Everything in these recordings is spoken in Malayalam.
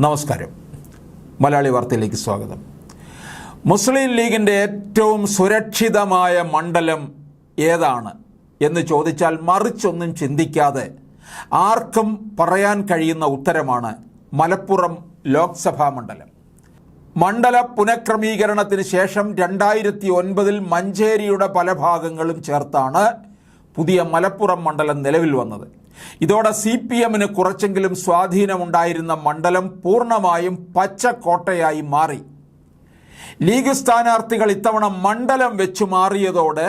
നമസ്കാരം. മലയാളി വാർത്തയിലേക്ക് സ്വാഗതം. മുസ്ലിം ലീഗിന്റെ ഏറ്റവും സുരക്ഷിതമായ മണ്ഡലം ഏതാണ് എന്ന് ചോദിച്ചാൽ മറിച്ചൊന്നും ചിന്തിക്കാതെ ആർക്കും പറയാൻ കഴിയുന്ന ഉത്തരമാണ് മലപ്പുറം ലോക്സഭാ മണ്ഡലം. മണ്ഡല പുനഃക്രമീകരണത്തിന് ശേഷം രണ്ടായിരത്തി ഒൻപതിൽ മഞ്ചേരിയുടെ പല ഭാഗങ്ങളും ചേർത്താണ് പുതിയ മലപ്പുറം മണ്ഡലം നിലവിൽ വന്നത്. ഇതോടെ സി പി എമ്മിന് കുറച്ചെങ്കിലും സ്വാധീനമുണ്ടായിരുന്ന മണ്ഡലം പൂർണമായും പച്ചക്കോട്ടയായി മാറി. ലീഗ് സ്ഥാനാർത്ഥികൾ ഇത്തവണ മണ്ഡലം വെച്ചു മാറിയതോടെ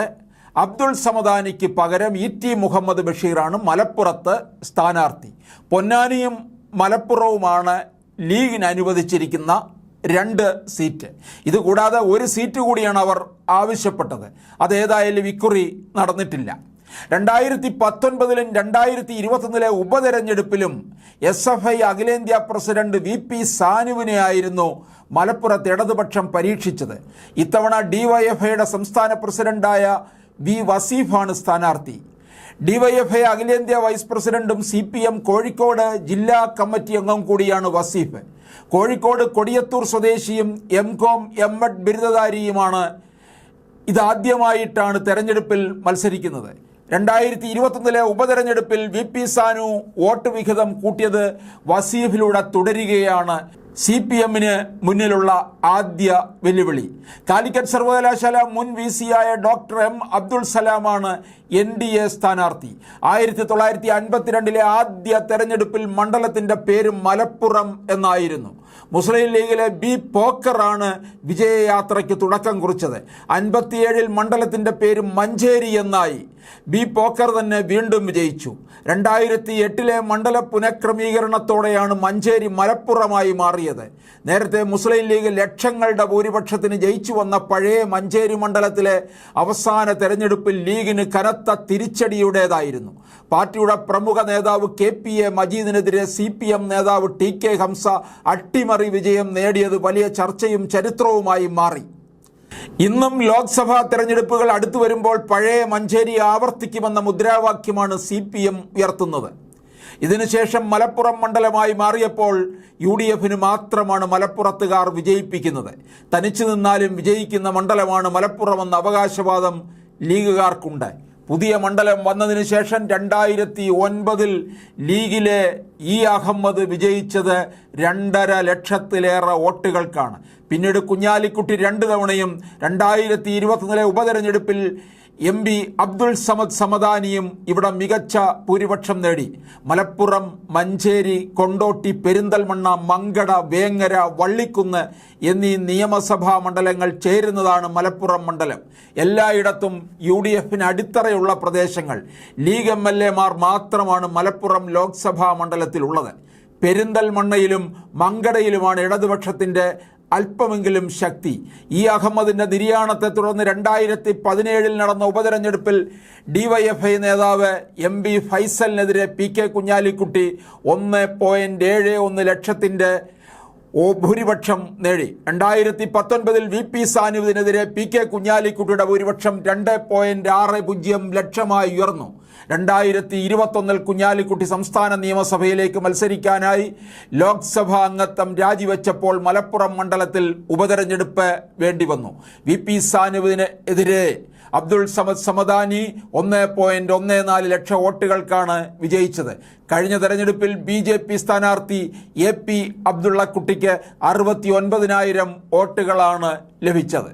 അബ്ദുൾ സമദാനിക്ക് പകരം ഇ ടി മുഹമ്മദ് ബഷീറാണ് മലപ്പുറത്ത് സ്ഥാനാർത്ഥി. പൊന്നാനിയും മലപ്പുറവുമാണ് ലീഗിന് അനുവദിച്ചിരിക്കുന്ന രണ്ട് സീറ്റ്. ഇതുകൂടാതെ ഒരു സീറ്റ് കൂടിയാണ് അവർ ആവശ്യപ്പെട്ടത്. അതേതായാലും ഇക്കുറി നടന്നിട്ടില്ല. രണ്ടായിരത്തി പത്തൊൻപതിലും രണ്ടായിരത്തി ഇരുപത്തൊന്നിലെ ഉപതെരഞ്ഞെടുപ്പിലും എസ് എഫ് ഐ അഖിലേന്ത്യാ പ്രസിഡന്റ് വി പി സാനുവിനെയായിരുന്നു മലപ്പുറത്ത് ഇടതുപക്ഷം പരീക്ഷിച്ചത്. ഇത്തവണ ഡിവൈഎഫ്ഐയുടെ സംസ്ഥാന പ്രസിഡന്റായ വി വസീഫാണ് സ്ഥാനാർത്ഥി. ഡിവൈഎഫ്ഐ അഖിലേന്ത്യാ വൈസ് പ്രസിഡന്റും സി പി എം കോഴിക്കോട് ജില്ലാ കമ്മിറ്റി അംഗം കൂടിയാണ് വസീഫ്. കോഴിക്കോട് കൊടിയത്തൂർ സ്വദേശിയും എം കോം എം എഡ് ബിരുദധാരിയുമാണ്. ഇതാദ്യമായിട്ടാണ് തെരഞ്ഞെടുപ്പിൽ മത്സരിക്കുന്നത്. രണ്ടായിരത്തി ഇരുപത്തൊന്നിലെ ഉപതെരഞ്ഞെടുപ്പിൽ വി പി സാനു വോട്ട് വിഹിതം കൂട്ടിയത് വസീഫിലൂടെ തുടരുകയാണ് സി പി എമ്മിന് മുന്നിലുള്ള ആദ്യ വെല്ലുവിളി. കാലിക്കറ്റ് സർവകലാശാല മുൻ വി സിയായ ഡോക്ടർ എം അബ്ദുൾ സലാമാണ് എൻ ഡി എ സ്ഥാനാർത്ഥി. ആയിരത്തി തൊള്ളായിരത്തി അൻപത്തിരണ്ടിലെ ആദ്യ തെരഞ്ഞെടുപ്പിൽ മണ്ഡലത്തിന്റെ പേര് മലപ്പുറം എന്നായിരുന്നു. മുസ്ലിം ലീഗിലെ ബി പോക്കറാണ് വിജയയാത്രയ്ക്ക് തുടക്കം കുറിച്ചത്. അൻപത്തിയേഴിൽ മണ്ഡലത്തിന്റെ പേര് മഞ്ചേരി എന്നായി. ബി പോക്കർ തന്നെ വീണ്ടും വിജയിച്ചു. രണ്ടായിരത്തി എട്ടിലെ മണ്ഡല പുനഃക്രമീകരണത്തോടെയാണ് മഞ്ചേരി മലപ്പുറമായി മാറിയത്. നേരത്തെ മുസ്ലിം ലീഗ് ലക്ഷങ്ങളുടെ ഭൂരിപക്ഷത്തിന് ജയിച്ചു വന്ന പഴയ മഞ്ചേരി മണ്ഡലത്തിലെ അവസാന തെരഞ്ഞെടുപ്പിൽ ലീഗിന് കനത്ത തിരിച്ചടിയുടേതായിരുന്നു. പാർട്ടിയുടെ പ്രമുഖ നേതാവ് കെ പി എ മജീദിനെതിരെ സി പി എം നേതാവ് ടി കെ ഹംസ അട്ടിമറി വിജയം നേടിയത് വലിയ ചർച്ചയും ചരിത്രവുമായി മാറി. ഇന്നും ലോക്സഭാ തെരഞ്ഞെടുപ്പുകൾ അടുത്തു വരുമ്പോൾ പഴയ മഞ്ചേരി ആവർത്തിക്കുമെന്ന മുദ്രാവാക്യമാണ് സി പി എം ഉയർത്തുന്നത്. ഇതിനുശേഷം മലപ്പുറം മണ്ഡലമായി മാറിയപ്പോൾ യു ഡി എഫിന് മാത്രമാണ് മലപ്പുറത്തുകാർ വിജയിപ്പിക്കുന്നത്. തനിച്ചു നിന്നാലും വിജയിക്കുന്ന മണ്ഡലമാണ് മലപ്പുറമെന്ന അവകാശവാദം ലീഗുകാർക്കുണ്ട്. പുതിയ മണ്ഡലം വന്നതിന് ശേഷം രണ്ടായിരത്തി ഒൻപതിൽ ലീഗിലെ ഇ അഹമ്മദ് വിജയിച്ചത് രണ്ടര ലക്ഷത്തിലേറെ വോട്ടുകൾക്കാണ്. പിന്നീട് കുഞ്ഞാലിക്കുട്ടി രണ്ട് തവണയും രണ്ടായിരത്തി ഇരുപത്തൊന്നിലെ ഉപതെരഞ്ഞെടുപ്പിൽ എം പി അബ്ദുൾ സമദ് സമദാനിയും ഇവിടെ മികച്ച ഭൂരിപക്ഷം നേടി. മലപ്പുറം മഞ്ചേരി കൊണ്ടോട്ടി പെരിന്തൽമണ്ണ മങ്കട വേങ്ങര വള്ളിക്കുന്ന് എന്നീ നിയമസഭാ മണ്ഡലങ്ങൾ ചേരുന്നതാണ് മലപ്പുറം മണ്ഡലം. എല്ലായിടത്തും യു ഡി എഫിന് അടിത്തറയുള്ള പ്രദേശങ്ങൾ. ലീഗ് എം എൽ എമാർ മാത്രമാണ് മലപ്പുറം ലോക്സഭാ മണ്ഡലത്തിലുള്ളത്. പെരിന്തൽമണ്ണയിലും മങ്കടയിലുമാണ് ഇടതുപക്ഷത്തിന്റെ അല്പമെങ്കിലും ശക്തി. ഈ അഹമ്മദിന്റെ നിര്യാണത്തെ തുടർന്ന് രണ്ടായിരത്തി പതിനേഴിൽ നടന്ന ഉപതെരഞ്ഞെടുപ്പിൽ ഡിവൈഎഫ്ഐ നേതാവ് എം ബി ഫൈസലിനെതിരെ പി കെ കുഞ്ഞാലിക്കുട്ടി ഒന്ന് പോയിന്റ് ഏഴ് ഒന്ന് ലക്ഷത്തിന്റെ ഓ ഭൂരിപക്ഷം നേടി. രണ്ടായിരത്തി പത്തൊൻപതിൽ വി പി സാനുവിനെതിരെ പി കെ കുഞ്ഞാലിക്കുട്ടിയുടെ ഭൂരിപക്ഷം രണ്ട് പോയിന്റ് ആറ് പൂജ്യം ലക്ഷമായി ഉയർന്നു. രണ്ടായിരത്തി ഇരുപത്തൊന്നിൽ കുഞ്ഞാലിക്കുട്ടി സംസ്ഥാന നിയമസഭയിലേക്ക് മത്സരിക്കാനായി ലോക്സഭാ അംഗത്വം രാജിവെച്ചപ്പോൾ മലപ്പുറം മണ്ഡലത്തിൽ ഉപതെരഞ്ഞെടുപ്പ് വേണ്ടിവന്നു. വി പി സാനുവിന് എതിരെ അബ്ദുൾ സമദ് സമദാനി ഒന്ന് പോയിന്റ് ഒന്ന് നാല് ലക്ഷം വോട്ടുകൾക്കാണ് വിജയിച്ചത്. കഴിഞ്ഞ തെരഞ്ഞെടുപ്പിൽ ബി ജെ പി സ്ഥാനാർത്ഥി എ പി അബ്ദുള്ളക്കുട്ടിക്ക് അറുപത്തി ഒൻപതിനായിരം വോട്ടുകളാണ് ലഭിച്ചത്.